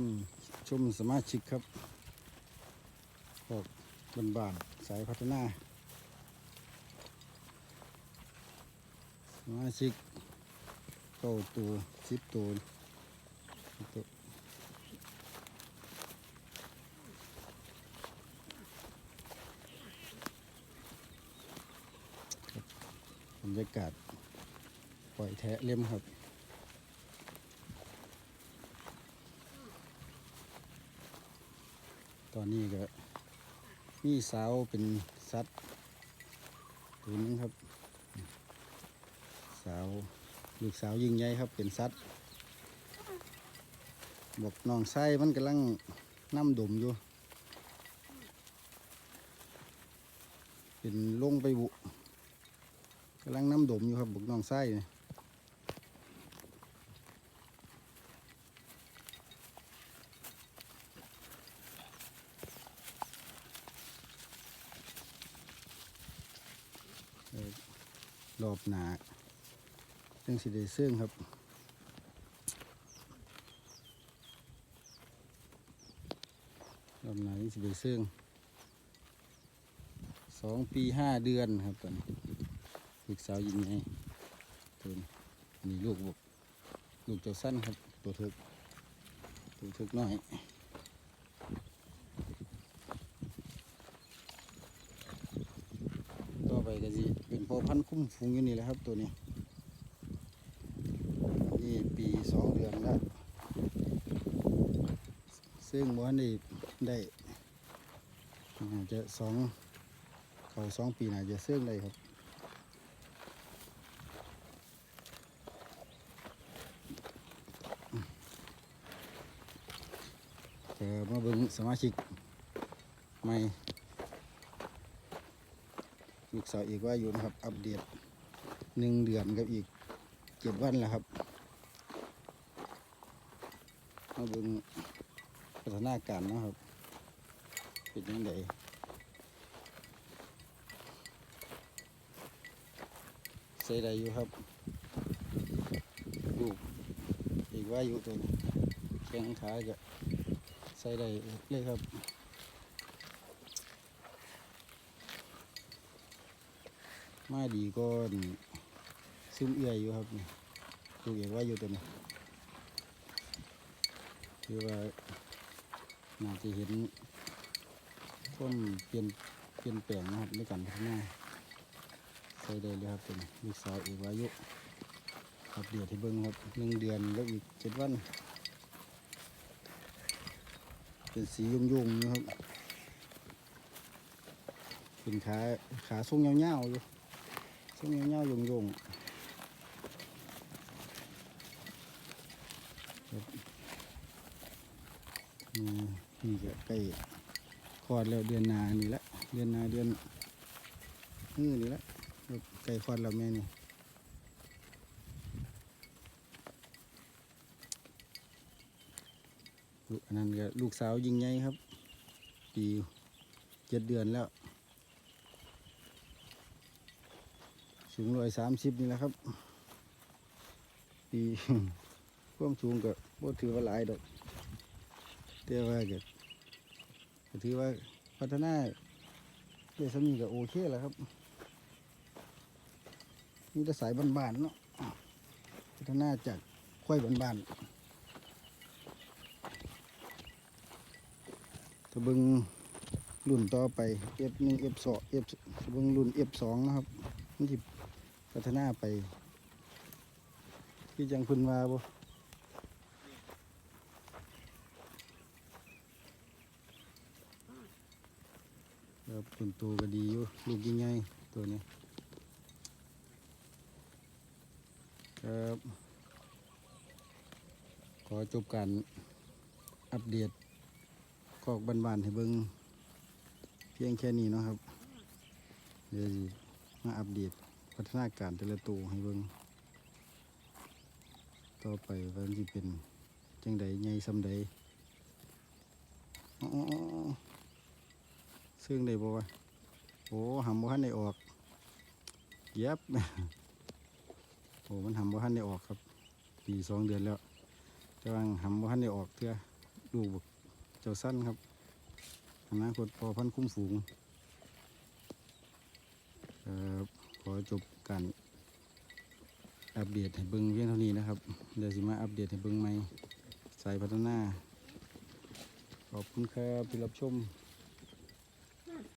มชมสมาชิกครับพวกบ้านๆสายพัฒนา สมาชิกเก้าตัวสิบตัวบรรยากาศปล่อยแทะเล่มครับ ตอนนี้ก็มีสาวเป็นสัตว์ตัวนึงครับ สาวลูกสาวยิ่งใหญ่ครับเป็นสัตว์บอกน้องไส้มันกำลังน้ำดมอยู่ เป็นลงไปบุกำลังน้ำดมอยู่ครับบอกน้องไส้นี่เอ่อ รอบหนาซึ่งสิได้ซึ่งครับลำไหนาสิได้ซึ่งสองปีห้าเดือนครับตอนนี้ลูกสาวยิงไงตัวนี้นี่ลูกบกลูกเจ้าสั้นครับตัวถึกตัวถึกน้อยต่อไปก็สิเป็น พันคุ้มฟุงอยู่นี่แหละครับตัวนี้ นี่ปีสองเดือนแล้วซึ่งวันนี้ได้น่าจะสองเขาสองปีน่าจะซึ่งได้ครับเออมาเบิ่งสมาชิกใหม่ ลูกสาวอีกว่าอยู่นะครับ อัปเดตหนึ่งเดือนกับอีกเจ็ดวันแล้วครับมาเบิ่งพัฒนาการนะครับ เป็นยังไงใส่ได้อยู่ครับดูกอีกว่าอยู่ตัวแข้งขาจะใส่ได้เลยครับ มาดีก็ซึมเอื่อยอยู่ครับนี่ดูกอีกว่าอยู่ตัวนี้คือว่าน่าจะเห็นต้นเปลี่ยนเปลี่ยนแปลงนะครับในการพัฒนาใส่ได้เลยครับเป็นลูกสาวอีกวายุครับเดี๋ยวที่เบิ้งครับหนึ่งเดือนแล้วอีกเจ็ดวันเป็นสียุ่งยุ่งๆนะครับเป็นขาขาทรงเงาวๆอยู่ ทรงเงาๆยุ่งยุ่งๆครับอืมนี่ก็ใกล้คลอดแล้วเดือนนานี่ละเดือนนาเดือนมือนี่ละใกล้คลอดแล้วแม่นี่อันนั้นก็ลูกสาวยิงใหญ่ครับ ปีเจ็ดเดือนแล้วูงร้อยสามสิบนี่แหละครับปีความสูงก็บ่ถือว่าหลายดอกแต่ว่าก็ถือว่าพัฒนาได้สมีก็โอเคแล้วครับนี่แต่สายบ้านๆเนาะพัฒนาจากควายบ้านๆถ้าเบิงรุ่นต่อไป F1 F2 F ถ้าเบิงรุ่น F2 นะครับมันสิ พัฒนาไป ที่จังพิ่นว่าบ่ครับต้นโตก็ดีอยู่ลูกยังไงตัวนี้ครับขอจบการอัปเดตคอกบานๆให้เบิ่งเพียงแค่นี้เนาะครับ เดี๋ยวมาอัปเดต พัฒนาการแต่ละตัวให้เบิ่งต่อไปว่ามันสิเป็นจังใดใหญ่ซำใดซึ่งได้บ่วะโอ้หำบ่ทันได้ออกเย็บโอ้มันหำบ่ทันได้ออกครับ ปีสองเดือนแล้วแต่ว่าหำบ่ทันได้ออกเทื่อลูกบักเจ้าสั้นครับอนาคตพอพันคุ้มฝูงครับ อจบการอัปเดตให้เบิ้งเพียงเท่านี้นะครับ เดี๋ยวสิมาอัปเดตให้เบิ้งใหม่สายพัฒนา ขอบคุณครับที่รับชม